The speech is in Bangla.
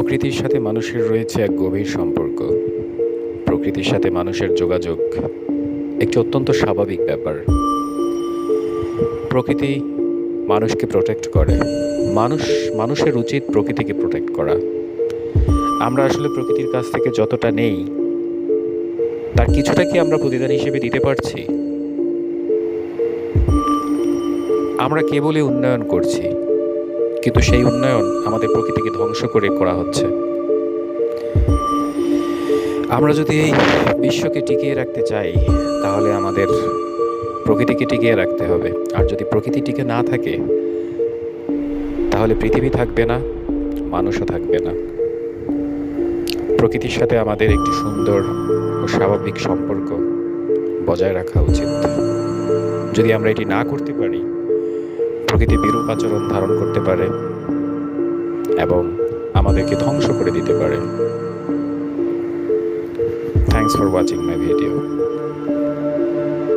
প্রকৃতির সাথে মানুষের রয়েছে এক গভীর সম্পর্ক। প্রকৃতির সাথে মানুষের যোগাযোগ একটি অত্যন্ত স্বাভাবিক ব্যাপার। প্রকৃতি মানুষকে প্রোটেক্ট করে। মানুষ, মানুষের উচিত প্রকৃতিকে প্রোটেক্ট করা। আমরা আসলে প্রকৃতির কাছ থেকে যতটা নেই, তার কিছুটা কি আমরা প্রতিদান হিসেবে দিতে পারছি? আমরা কেবলই উন্নয়ন করছি। কিন্তু সেই উন্নয়ন আমাদের প্রকৃতিকে ধ্বংস করে করা হচ্ছে। আমরা যদি এই বিশ্বকে টিকিয়ে রাখতে চাই, তাহলে আমাদের প্রকৃতিকে টিকিয়ে রাখতে হবে। আর যদি প্রকৃতি টিকে না থাকে, তাহলে পৃথিবী থাকবে না, মানুষও থাকবে না। প্রকৃতির সাথে আমাদের একটি সুন্দর ও স্বাভাবিক সম্পর্ক বজায় রাখা উচিত। যদি আমরা এটি না করতে পারি প্রকৃতি বিরূপ আচরণ ধারণ করতে পারে এবং আমাদেরকে ধ্বংস করে দিতে পারে। Thanks for watching my video